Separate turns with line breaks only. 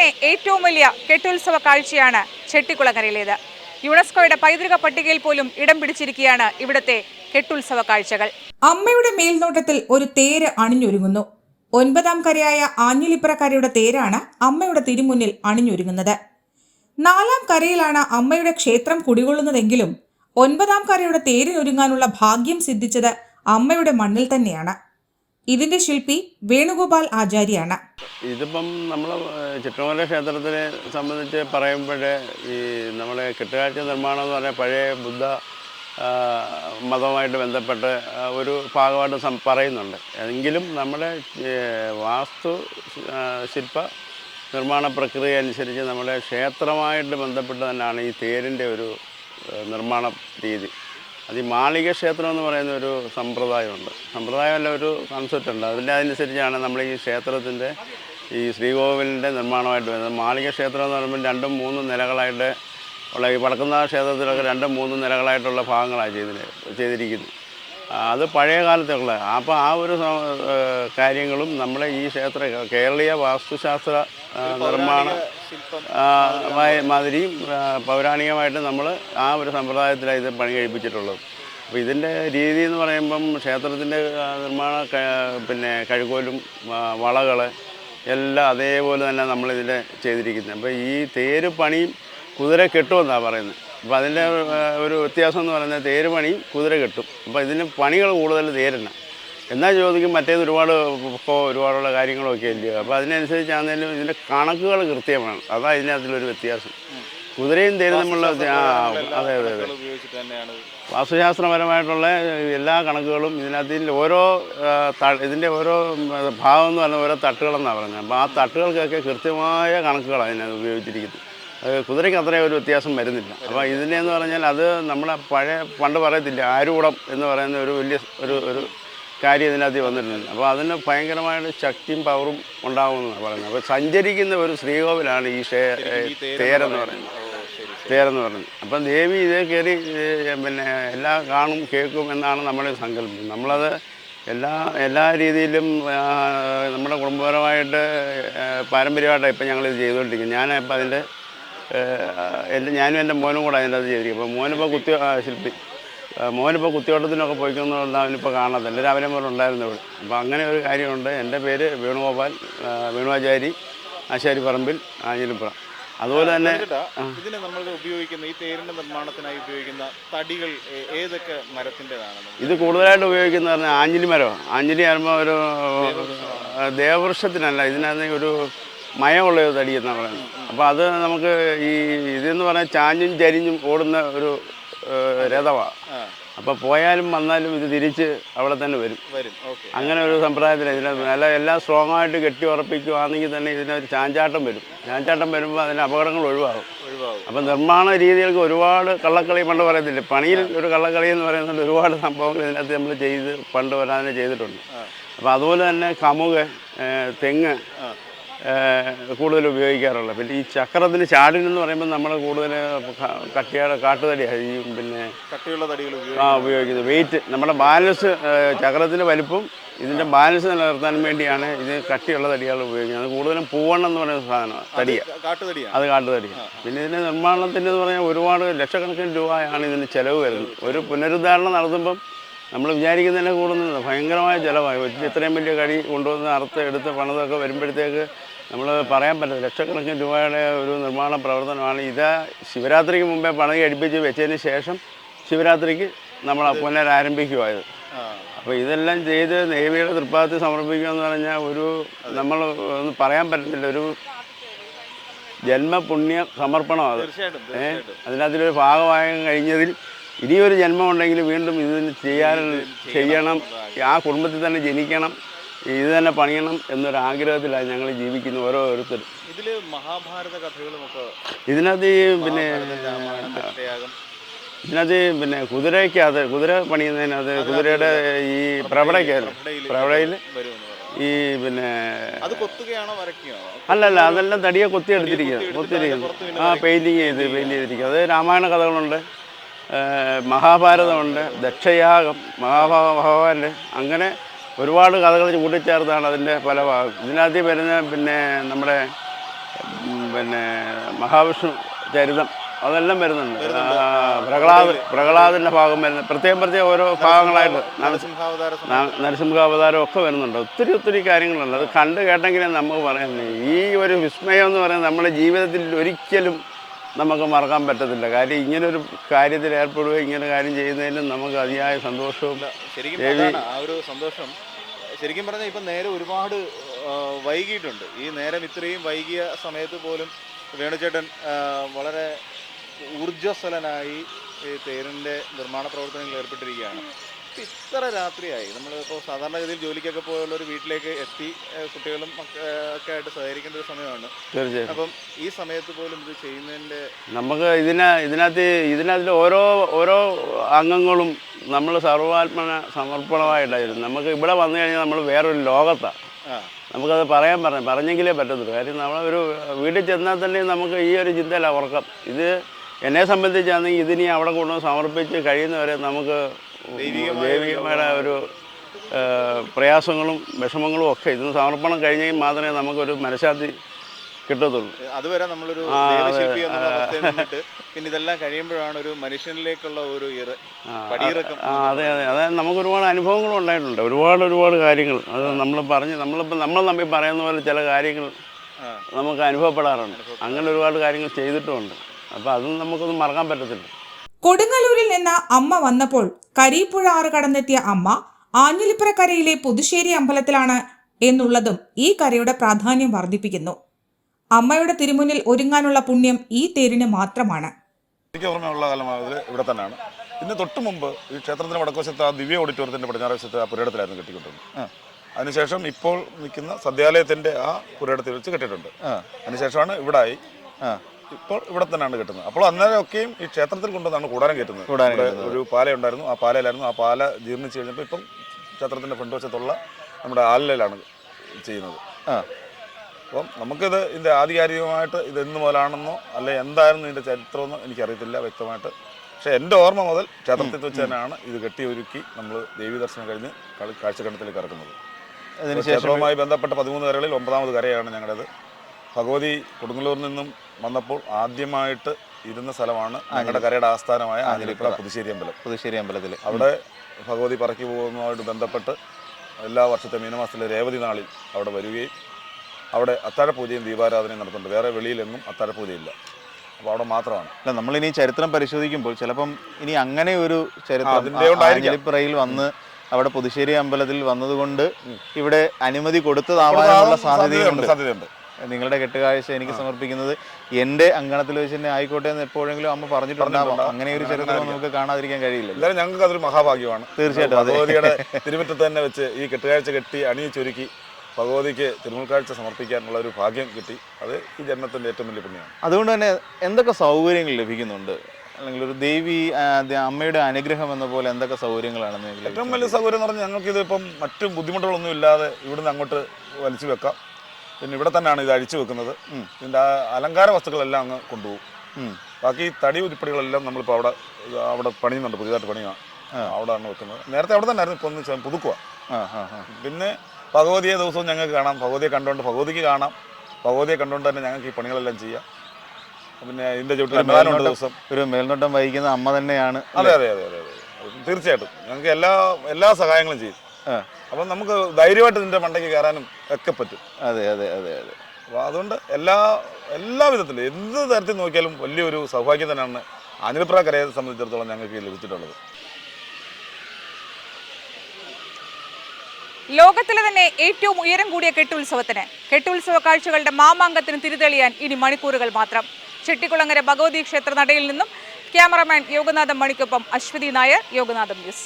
തന്നെ ഏറ്റവും വലിയ കെട്ടുത്സവ കാഴ്ചയാണ് ചെട്ടിക്കുളങ്ങരയിലേത്. യുനെസ്കോയുടെ പൈതൃക പട്ടികയിൽ പോലും ഇടം പിടിച്ചിരിക്കുകയാണ് ഇവിടുത്തെ കെട്ടുത്സവ കാഴ്ചകൾ.
അമ്മയുടെ മേൽനോട്ടത്തിൽ ഒരു തേര് അണിഞ്ഞൊരുങ്ങുന്നു. ഒൻപതാം കരയായ ആഞ്ഞിലിപ്പറക്കരയുടെ തേരാണ് അമ്മയുടെ തിരുമുന്നിൽ അണിഞ്ഞൊരുങ്ങുന്നത്. നാലാം കരയിലാണ് അമ്മയുടെ ക്ഷേത്രം കുടികൊള്ളുന്നതെങ്കിലും ഒൻപതാം കരയുടെ തേരിനൊരുങ്ങാനുള്ള ഭാഗ്യം സിദ്ധിച്ചത് അമ്മയുടെ മണ്ണിൽ തന്നെയാണ്. ഇതിന്റെ ശില്പി വേണുഗോപാൽ ആചാര്യാണ്
ഇതിപ്പം നമ്മൾ ചിത്രമല ക്ഷേത്രത്തിനെ സംബന്ധിച്ച് പറയുമ്പോൾ ഈ നമ്മുടെ കെട്ടുകാഴ്ച നിർമ്മാണം എന്ന് പറഞ്ഞാൽ പഴയ ബുദ്ധ മതവുമായിട്ട് ബന്ധപ്പെട്ട് ഒരു ഭാഗമായിട്ട് പറയുന്നുണ്ട്. എങ്കിലും നമ്മുടെ വാസ്തു ശില്പ നിർമ്മാണ പ്രക്രിയ അനുസരിച്ച് നമ്മുടെ ക്ഷേത്രമായിട്ട് ബന്ധപ്പെട്ട് തന്നെയാണ് ഈ തേരിന്റെ ഒരു നിർമ്മാണ രീതി. അത് ഈ മാളിക ക്ഷേത്രം എന്ന് പറയുന്ന ഒരു സമ്പ്രദായമുണ്ട്. സമ്പ്രദായമല്ല ഒരു കൺസെപ്റ്റ് ഉണ്ട്. അതിന്റെ അതനുസരിച്ചാണ് നമ്മൾ ഈ ക്ഷേത്രത്തിന്റെ ഈ ശ്രീകോവിലിന്റെ നിർമ്മാണമായിട്ട് വരുന്നത്. മാളിക ക്ഷേത്രം എന്ന് പറയുമ്പോൾ രണ്ടും മൂന്നും നിലകളായിട്ട് ഉള്ള ഈ വടക്കുന്നാഥ ക്ഷേത്രത്തിലൊക്കെ രണ്ടും മൂന്നും നിലകളായിട്ടുള്ള ഭാഗങ്ങളാണ് ചെയ്തിന് ചെയ്തിരിക്കുന്നത്. അത് പഴയ കാലത്തുള്ള അപ്പോൾ ആ ഒരു കാര്യങ്ങളും നമ്മുടെ ഈ ക്ഷേത്ര കേരളീയ വാസ്തുശാസ്ത്ര നിർമ്മാണം മാതിരിയും പൗരാണികമായിട്ട് നമ്മൾ ആ ഒരു സമ്പ്രദായത്തിലാണ് ഇത് പണി കഴിപ്പിച്ചിട്ടുള്ളത്. അപ്പോൾ ഇതിന്റെ രീതി എന്ന് പറയുമ്പം ക്ഷേത്രത്തിന്റെ നിർമ്മാണ പിന്നെ കഴുകോലും വളകൾ എല്ലാം അതേപോലെ തന്നെ നമ്മളിതിൽ ചെയ്തിരിക്കുന്നത് അപ്പോൾ ഈ തേര് പണിയും കുതിര കെട്ടുമെന്നാണ് പറയുന്നത് അപ്പോൾ അതിന്റെ ഒരു വ്യത്യാസം എന്ന് പറയുന്നത് തേര് പണിയും കുതിര കെട്ടും. അപ്പോൾ ഇതിന് പണികൾ കൂടുതൽ തേരല്ല. എന്നാൽ ചോദിക്കും മറ്റേത് ഒരുപാട് ഇപ്പോൾ ഒരുപാടുള്ള കാര്യങ്ങളൊക്കെ ഇല്ലയോ അപ്പോൾ അതിനനുസരിച്ചാണെങ്കിലും ഇതിന്റെ കണക്കുകൾ കൃത്യമാണ്. അതാണ് ഇതിനകത്തിലൊരു വ്യത്യാസം. കുതിരയും തേരും തമ്മിലുള്ള ആ അതെ അതെ അതെ. വാസ്തുശാസ്ത്രപരമായിട്ടുള്ള എല്ലാ കണക്കുകളും ഇതിനകത്ത് ഓരോ ഇതിന്റെ ഓരോ ഭാഗം എന്ന് പറഞ്ഞാൽ ഓരോ തട്ടുകളെന്നാണ് പറഞ്ഞത്. അപ്പോൾ ആ തട്ടുകൾക്കൊക്കെ കൃത്യമായ കണക്കുകളാണ് അതിനകത്ത് ഉപയോഗിച്ചിരിക്കുന്നത്. അത് കുതിരയ്ക്ക് അത്രയും ഒരു വ്യത്യാസം വരുന്നില്ല. അപ്പോൾ ഇതിനെന്ന് പറഞ്ഞാൽ അത് നമ്മളെ പഴയ പണ്ട് പറയത്തില്ല ആരൂടം എന്ന് പറയുന്ന ഒരു വലിയ ഒരു ഒരു കാര്യം ഇതിനകത്ത് വന്നിട്ടുണ്ട്. അപ്പോൾ അതിന് ഭയങ്കരമായിട്ട് ശക്തിയും പവറും ഉണ്ടാകുമെന്നാണ് പറയുന്നത്. അപ്പോൾ സഞ്ചരിക്കുന്ന ഒരു ശ്രീകോവിലാണ് ഈ ഷേ തേരെന്ന് പറയുന്നത്. തേരെന്ന് പറയുന്നത്. അപ്പം ദേവി ഇതേ കയറി പിന്നെ എല്ലാം കാണും കേൾക്കും എന്നാണ് നമ്മുടെ സങ്കല്പം. നമ്മളത് എല്ലാ എല്ലാ രീതിയിലും നമ്മുടെ കുടുംബപരമായിട്ട് പാരമ്പര്യമായിട്ടാണ് ഇപ്പം ഞങ്ങളിത് ചെയ്തുകൊണ്ടിരിക്കുന്നത്. ഞാൻ ഇപ്പം അതിന്റെ എന്റെ ഞാനും എന്റെ മോനും കൂടെ അതിന്റെ അത് ചെയ്തിരിക്കും. അപ്പോൾ മോനിപ്പോൾ കുത്തി ശില്പി മോനിപ്പോൾ കുത്തിയോട്ടത്തിനൊക്കെ പോയിക്കൊന്നുള്ള അവനിപ്പോൾ കാണത്തില്ല രാവിലെ മുതൽ ഉണ്ടായിരുന്നു ഇവിടെ. അപ്പോൾ അങ്ങനെ ഒരു കാര്യമുണ്ട്. എന്റെ പേര് വേണുഗോപാൽ വേണുവാചാരി ആശാരി പറമ്പിൽ ആഞ്ഞിലിപ്പുറം. അതുപോലെ തന്നെ
ഇതിനെ നമ്മൾ ഉപയോഗിക്കുന്ന ഈ തേരിന്റെ നിർമ്മാണത്തിനായി ഉപയോഗിക്കുന്ന തടികൾ ഏതൊക്കെ മരത്തിന്റെതാണ്?
ഇത് കൂടുതലായിട്ട് ഉപയോഗിക്കുന്ന പറഞ്ഞാൽ ആഞ്ഞിലി മരം ആഞ്ഞിലി ആകുമ്പോൾ ഒരു ദേവവൃക്ഷത്തിനല്ല ഇതിനകത്ത് ഒരു മയമുള്ള ഒരു തടി എന്നാണ് പറയുന്നത്. അപ്പോൾ അത് നമുക്ക് ഈ ഇതെന്ന് പറഞ്ഞാൽ ചാഞ്ഞും ചരിഞ്ഞും ഓടുന്ന ഒരു രഥമാണ് അപ്പോൾ പോയാലും വന്നാലും ഇത് തിരിച്ച് അവിടെ തന്നെ വരും.
വരും. ഓക്കെ.
അങ്ങനെ ഒരു സമ്പ്രദായത്തിൽ ഇതിനെ നല്ല എല്ലാം സ്ട്രോങ് ആയിട്ട് കെട്ടി ഉറപ്പിക്കുകയാണെങ്കിൽ തന്നെ ഇതിനൊരു ചാഞ്ചാട്ടം വരും. ചാഞ്ചാട്ടം വരുമ്പോൾ അതിന് അപകടങ്ങൾ ഒഴിവാകും.
ഒഴിവാകും.
അപ്പം നിർമ്മാണ രീതികൾക്ക് ഒരുപാട് കള്ളക്കളി പണ്ട് പറയത്തില്ലേ? പണിയിൽ ഒരു കള്ളക്കളി എന്ന് പറയുന്നത് ഒരുപാട് സംഭവങ്ങൾ ഇതിനകത്ത് നമ്മൾ ചെയ്ത് പണ്ട് വരാതെ ചെയ്തിട്ടുണ്ട്. അപ്പോൾ അതുപോലെ തന്നെ കമുക് തെങ്ങ് കൂടുതൽ ഉപയോഗിക്കാറുള്ളത്. പിന്നെ ഈ ചക്രത്തിന് ചാടിനെന്ന് പറയുമ്പോൾ നമ്മൾ കൂടുതൽ കട്ടിയാട് കാട്ടുതടിയാണ് ഈ പിന്നെ
കട്ടിയുള്ള തടികൾ
ആ ഉപയോഗിക്കുന്നത്. വെയിറ്റ് നമ്മുടെ ബാലൻസ് ചക്രത്തിന്റെ വലിപ്പം ഇതിന്റെ ബാലൻസ് നിലനിർത്താൻ വേണ്ടിയാണ് ഇത് കട്ടിയുള്ള തടികൾ ഉപയോഗിക്കുന്നത്. അത് കൂടുതലും പൂവണ്ണം എന്ന് പറയുന്ന സാധനമാണ് തടിയാണ്
കാട്ടുതടിയാണ്.
അത് കാട്ടുതടിയാണ് പിന്നെ ഇതിന്റെ നിർമ്മാണത്തിന് എന്ന് പറഞ്ഞാൽ ഒരുപാട് ലക്ഷക്കണക്കിന് രൂപയാണ് ഇതിന് ചിലവ് വരുന്നത്. ഒരു പുനരുദ്ധാരണം നടത്തുമ്പം നമ്മൾ വിചാരിക്കുന്നതിനെ കൂടുന്നത് ഭയങ്കരമായ ചിലവായി. ഇത്രയും വലിയ കടി കൊണ്ടുവന്ന് അറുത്ത് എടുത്ത് പണിതൊക്കെ വരുമ്പോഴത്തേക്ക് നമ്മൾ പറയാൻ പറ്റില്ല ലക്ഷക്കണക്കിന് രൂപയുടെ ഒരു നിർമ്മാണ പ്രവർത്തനമാണ്. ഇത് ശിവരാത്രിക്ക് മുമ്പേ പണി കഴിപ്പിച്ച് വെച്ചതിന് ശേഷം ശിവരാത്രിക്ക് നമ്മൾ പുനരാരംഭിക്കുമായത് അപ്പോൾ ഇതെല്ലാം ചെയ്ത് ദേവിയുടെ തൃപ്പാദത്തിൽ സമർപ്പിക്കുക എന്ന് പറഞ്ഞാൽ ഒരു നമ്മൾ ഒന്ന് പറയാൻ പറ്റത്തില്ല. ഒരു ജന്മപുണ്യ സമർപ്പണം അത്. ഏ? അതിനകത്തിലൊരു ഭാഗമായി കഴിഞ്ഞതിൽ ഇനിയൊരു ജന്മം ഉണ്ടെങ്കിൽ വീണ്ടും ഇതിന് ചെയ്യാൻ ചെയ്യണം. ആ കുടുംബത്തിൽ തന്നെ ജനിക്കണം. ഇത് തന്നെ പണിയണം എന്നൊരാഗ്രഹത്തിലാണ് ഞങ്ങൾ ജീവിക്കുന്ന ഓരോരുത്തരും
ഇതിൽ മഹാഭാരത കഥകളും ഒക്കെ
ഇതിനകത്ത് ഈ പിന്നെ ഇതിനകത്ത് പിന്നെ കുതിരയ്ക്കകത്ത് കുതിര പണിയുന്നതിനകത്ത് കുതിരയുടെ ഈ പ്രവടയ്ക്കകത്ത് പ്രവടയിൽ ഈ പിന്നെ
അത് കൊത്തുകയാണോ വരയ്ക്കുകയാണോ?
അല്ലല്ല അതെല്ലാം തടിയെ കൊത്തി എടുത്തിരിക്കുന്നത് കൊത്തിയിരിക്കുന്നു. ആ പെയിന്റിങ് ചെയ്ത് പെയിന്റ് ചെയ്തിരിക്കുക. അത് രാമായണ കഥകളുണ്ട്. മഹാഭാരതമുണ്ട് ദക്ഷയാഗം മഹാഭാ ഭഗവാന്റെ അങ്ങനെ ഒരുപാട് കഥകൾ കൂട്ടിച്ചേർത്താണ് അതിന്റെ പല ഭാഗം ഇതിനകത്ത് വരുന്ന പിന്നെ നമ്മുടെ പിന്നെ മഹാവിഷ്ണു ചരിതം അതെല്ലാം വരുന്നുണ്ട്. പ്രഹ്ലാദ് പ്രഹ്ലാദിന്റെ ഭാഗം വരുന്നത് പ്രത്യേകം പ്രത്യേകം ഓരോ ഭാഗങ്ങളായിട്ട് നരസിംഹ
നരസിംഹാവതാര
ഒക്കെ വരുന്നുണ്ട്. ഒത്തിരി ഒത്തിരി കാര്യങ്ങളുണ്ട്. അത് കണ്ടു കേട്ടെങ്കിലും നമുക്ക് പറയുന്നത് ഈ ഒരു വിസ്മയം എന്ന് പറയുന്നത് നമ്മുടെ ജീവിതത്തിൽ ഒരിക്കലും നമുക്ക് മറക്കാൻ പറ്റത്തില്ല. കാര്യം ഇങ്ങനൊരു കാര്യത്തിൽ ഏർപ്പെടുകയും ഇങ്ങനെ കാര്യം ചെയ്യുന്നതിലും നമുക്ക് അതിയായ സന്തോഷവും
ശരിക്കും ആ ഒരു സന്തോഷം. ശരിക്കും പറഞ്ഞാൽ ഇപ്പം നേരെ ഒരുപാട് വൈകിയിട്ടുണ്ട്. ഈ നേരം ഇത്രയും വൈകിയ സമയത്ത് പോലും വേണുചേട്ടൻ വളരെ ഊർജസ്വലനായി ഈ തേരിന്റെ നിർമ്മാണ പ്രവർത്തനങ്ങളിൽ ഏർപ്പെട്ടിരിക്കുകയാണ്. ഇത്ര രാത്രിയായി. നമ്മളിപ്പോൾ സാധാരണഗതിയിൽ ജോലിക്കൊക്കെ പോയുള്ള ഒരു വീട്ടിലേക്ക് എത്തി കുട്ടികളും ഒക്കെ ആയിട്ട് സഹകരിക്കേണ്ട ഒരു സമയമാണ്.
തീർച്ചയായും.
അപ്പം ഈ സമയത്ത് പോലും ഇത് ചെയ്യുന്നതിന്റെ
നമുക്ക് ഇതിനെ ഇതിനകത്ത് ഇതിനകത്ത് ഓരോ ഓരോ അംഗങ്ങളും നമ്മൾ സർവാത്മന സമർപ്പണമായിട്ടായിരുന്നു. നമുക്ക് ഇവിടെ വന്നു കഴിഞ്ഞാൽ നമ്മൾ വേറൊരു ലോകത്താണ് നമുക്കത് പറയാൻ പറഞ്ഞു പറഞ്ഞെങ്കിലേ പറ്റത്തുള്ളൂ. കാര്യം നമ്മളൊരു വീട്ടിൽ ചെന്നാൽ തന്നെ നമുക്ക് ഈ ഒരു ചിന്തയില്ല ഉറക്കം. ഇത് എന്നെ സംബന്ധിച്ചാണെങ്കിൽ ഇതിനി അവിടെ കൊണ്ട് സമർപ്പിച്ച് കഴിയുന്നവരെ നമുക്ക് ദൈവികമായ ഒരു പ്രയാസങ്ങളും വിഷമങ്ങളും ഒക്കെ. ഇതിന് സമർപ്പണം കഴിഞ്ഞെങ്കിൽ മാത്രമേ നമുക്കൊരു മനഃശാന്തി കിട്ടത്തുള്ളൂ.
അതുവരെ നമ്മളൊരു ദേവശില്പി എന്നുള്ള അവസ്ഥയിൽ നിന്നിട്ട് പിന്നെ ഇതെല്ലാം കഴിയുമ്പോഴാണ് ഒരു മനുഷ്യനിലേക്കുള്ള ഒരു ഇറ
ആ,
പടിയിറക്കം
അതെ അതെ. അതായത് നമുക്ക് ഒരുപാട് അനുഭവങ്ങളും ഉണ്ടായിട്ടുണ്ട്. ഒരുപാട് ഒരുപാട് കാര്യങ്ങൾ. അത് നമ്മൾ പറഞ്ഞ് നമ്മളിപ്പോൾ നമ്മൾ തമ്മിൽ പറയുന്ന പോലെ ചില കാര്യങ്ങൾ നമുക്ക് അനുഭവപ്പെടാറുണ്ട്. അങ്ങനെ ഒരുപാട് കാര്യങ്ങൾ ചെയ്തിട്ടുമുണ്ട്. അപ്പോൾ അതും നമുക്കൊന്നും മറക്കാൻ പറ്റത്തില്ല.
കൊടുങ്ങല്ലൂരിൽ നിന്ന് അമ്മ വന്നപ്പോൾ കരീപ്പുഴ ആറ് കടന്നെത്തിയ അമ്മ ആഞ്ഞിലിപ്പുറക്കരയിലെ പുതുശ്ശേരി അമ്പലത്തിലാണ് എന്നുള്ളതും ഈ കരയുടെ പ്രാധാന്യം വർദ്ധിപ്പിക്കുന്നു. അമ്മയുടെ തിരുമുന്നിൽ ഒരുങ്ങാനുള്ള പുണ്യം ഈ തേരിന് മാത്രമാണ്.
എനിക്ക് ഓർമ്മയുള്ള കാലം മുതൽ ഇവിടെ തന്നെയാണ്. ഇന്ന് തൊട്ട് മുമ്പ് ഈ ക്ഷേത്രത്തിന് വടക്കുവശത്ത് ആ ദിവ്യ ഓഡിറ്റോറിയത്തിന്റെ പടിഞ്ഞാറ് വശത്ത് ആ പുരയിടത്തിലായിരുന്നു കെട്ടിക്കൊണ്ടിരുന്നത്. അതിനുശേഷം ഇപ്പോൾ നിൽക്കുന്ന സദ്യാലയത്തിന്റെ ആ പുരയിടത്തിൽ വെച്ച് കെട്ടിയിട്ടുണ്ട്. അതിനുശേഷമാണ് ഇവിടെ ആയി ഇപ്പോൾ ഇവിടെ തന്നെയാണ് കെട്ടുന്നത്. അപ്പോൾ അന്നേരമൊക്കെയും ഈ ക്ഷേത്രത്തിൽ കൊണ്ടുവന്നാണ് കൂടാരം ഇവിടെ ഒരു പാല ഉണ്ടായിരുന്നു ആ പാലയിലായിരുന്നു. ആ പാല ജീർണിച്ച് കഴിഞ്ഞപ്പോൾ ഇപ്പം ക്ഷേത്രത്തിന്റെ ഫ്രണ്ട് വശത്തുള്ള നമ്മുടെ ആലിലാണ് ചെയ്യുന്നത്.
ആ.
അപ്പം നമുക്കിത് ഇതിന്റെ ആധികാരികമായിട്ട് ഇത് എന്ന് മുതലാണെന്നോ അല്ലെ എന്തായിരുന്നു ഇതിന്റെ ചരിത്രമെന്നോ എനിക്കറിയത്തില്ല വ്യക്തമായിട്ട്. പക്ഷേ എന്റെ ഓർമ്മ മുതൽ ക്ഷേത്രത്തിൽ വെച്ച് തന്നെയാണ് ഇത് കെട്ടി ഒരുക്കി നമ്മൾ ദേവി ദർശനം കഴിഞ്ഞ് കളി കാഴ്ചക്കണ്ടത്തിലേക്ക് ഇറക്കുന്നത്. ക്ഷേത്രവുമായി ബന്ധപ്പെട്ട പതിമൂന്ന് കരകളിൽ ഒമ്പതാമത് കരയാണ് ഞങ്ങളുടേത് ഭഗവതി കൊടുങ്ങല്ലൂരിൽ നിന്നും വന്നപ്പോൾ ആദ്യമായിട്ട് ഇരുന്ന സ്ഥലമാണ് ഞങ്ങളുടെ കരയുടെ ആസ്ഥാനമായ ആഞ്ഞിലിപ്പുഴ പുതുശ്ശേരി അമ്പലം.
പുതുശ്ശേരി അമ്പലത്തിൽ
അവിടെ ഭഗവതി പറക്കി പോകുന്നതുമായിട്ട് ബന്ധപ്പെട്ട് എല്ലാ വർഷത്തെ മീനമാസത്തിലെ രേവതി നാളിൽ അവിടെ വരികയും അവിടെ അത്താഴപൂജയും ദീപാരാധനയും നടത്തുന്നുണ്ട്. വേറെ വെളിയിലെങ്ങും അത്താഴപൂജയില്ല. അപ്പോൾ അവിടെ മാത്രമാണ്.
അല്ല നമ്മളിനി ചരിത്രം പരിശോധിക്കുമ്പോൾ ചിലപ്പം ഇനി അങ്ങനെ ഒരു ചരിത്രം വന്ന് അവിടെ പുതുശ്ശേരി അമ്പലത്തിൽ വന്നതുകൊണ്ട് ഇവിടെ അനുമതി കൊടുത്തതാവാനുള്ള സാധ്യതയുണ്ട്.
സാധ്യതയുണ്ട്
നിങ്ങളുടെ കെട്ടുകാഴ്ച എനിക്ക് സമർപ്പിക്കുന്നത് എന്റെ അങ്കണത്തിൽ വെച്ച് തന്നെ ആയിക്കോട്ടെ എന്ന് എപ്പോഴെങ്കിലും അമ്മ പറഞ്ഞിട്ടുണ്ടാവാം. അങ്ങനെ ഒരു ചരിത്രം നമുക്ക് കാണാതിരിക്കാൻ കഴിയില്ല
എന്തായാലും ഞങ്ങൾക്ക് അതൊരു മഹാഭാഗ്യമാണ്.
തീർച്ചയായിട്ടും
തിരുമുറ്റത്ത് തന്നെ വെച്ച് ഈ കെട്ടുകാഴ്ച കെട്ടി അണിയിച്ചൊരുക്കി ഭഗവതിക്ക് തിരുമുൽക്കാഴ്ച സമർപ്പിക്കാനുള്ള ഒരു ഭാഗ്യം കിട്ടി. അത് ഈ ജന്മത്തിന്റെ ഏറ്റവും വലിയ പുണ്യമാണ്.
അതുകൊണ്ട് തന്നെ എന്തൊക്കെ സൗകര്യങ്ങൾ ലഭിക്കുന്നുണ്ട്? അല്ലെങ്കിൽ ഒരു ദേവി അമ്മയുടെ അനുഗ്രഹം എന്ന പോലെ എന്തൊക്കെ സൗകര്യങ്ങളാണ്
ഏറ്റവും വലിയ സൗകര്യം എന്ന് പറഞ്ഞാൽ ഞങ്ങൾക്ക് ഇപ്പം മറ്റു ബുദ്ധിമുട്ടുകളൊന്നും ഇല്ലാതെ ഇവിടുന്ന് അങ്ങോട്ട് വലിച്ചു വെക്കാം. പിന്നെ ഇവിടെ തന്നെയാണ് ഇത് അഴിച്ചു വെക്കുന്നത്. ഇതിന്റെ അലങ്കാര വസ്തുക്കളെല്ലാം അങ്ങ് കൊണ്ടുപോകും. ബാക്കി തടി ഉരുപ്പടികളെല്ലാം നമ്മളിപ്പോൾ അവിടെ അവിടെ പണിയുന്നുണ്ട് പുതിയതായിട്ട് പണിയുക അവിടെയാണ് വെക്കുന്നത്. നേരത്തെ അവിടെ തന്നെ ആയിരുന്നു ഇപ്പോൾ ഒന്ന് പുതുക്കുക
ആ ആ ആ.
പിന്നെ ഭഗവതിയെ ദിവസവും ഞങ്ങൾക്ക് കാണാം. ഭഗവതിയെ കണ്ടുകൊണ്ട് ഭഗവതിക്ക് കാണാം. ഭഗവതിയെ കണ്ടുകൊണ്ട് തന്നെ ഞങ്ങൾക്ക് ഈ പണികളെല്ലാം ചെയ്യാം. പിന്നെ ഇതിന്റെ
ഒരു
അന്നദാനമുണ്ട് ദിവസം.
ഒരു മേൽനോട്ടം വഹിക്കുന്ന അമ്മ തന്നെയാണ്
അതെ അതെ അതെ അതെ തീർച്ചയായിട്ടും. ഞങ്ങൾക്ക് എല്ലാ എല്ലാ സഹായങ്ങളും ചെയ്യും. അപ്പം നമുക്ക് ധൈര്യമായിട്ട് ഇതിന്റെ മണ്ടയ്ക്ക് കയറാനും ഒക്കെ പറ്റും.
അതെ അതെ അതെ അതെ.
അപ്പോൾ അതുകൊണ്ട് എല്ലാ എല്ലാ വിധത്തിലും എന്ത് തരത്തിൽ നോക്കിയാലും വലിയൊരു സൗഭാഗ്യം തന്നെയാണ് ആഞ്ഞിലിപ്ര കരയെ സംബന്ധിച്ചിടത്തോളം ഞങ്ങൾക്ക് ലഭിച്ചിട്ടുള്ളത്.
ലോകത്തിലെ തന്നെ ഏറ്റവും ഉയരം കൂടിയ കെട്ടുത്സവത്തിന്. കെട്ടുത്സവ കാഴ്ചകളുടെ മാമാങ്കത്തിന് തിരിതെളിയാൻ ഇനി മണിക്കൂറുകൾ മാത്രം. ചെട്ടിക്കുളങ്ങര ഭഗവതി ക്ഷേത്ര നടയിൽ നിന്നും ക്യാമറമാൻ യോഗനാഥം മണിക്കൊപ്പം അശ്വതി നായർ യോഗനാഥം ന്യൂസ്.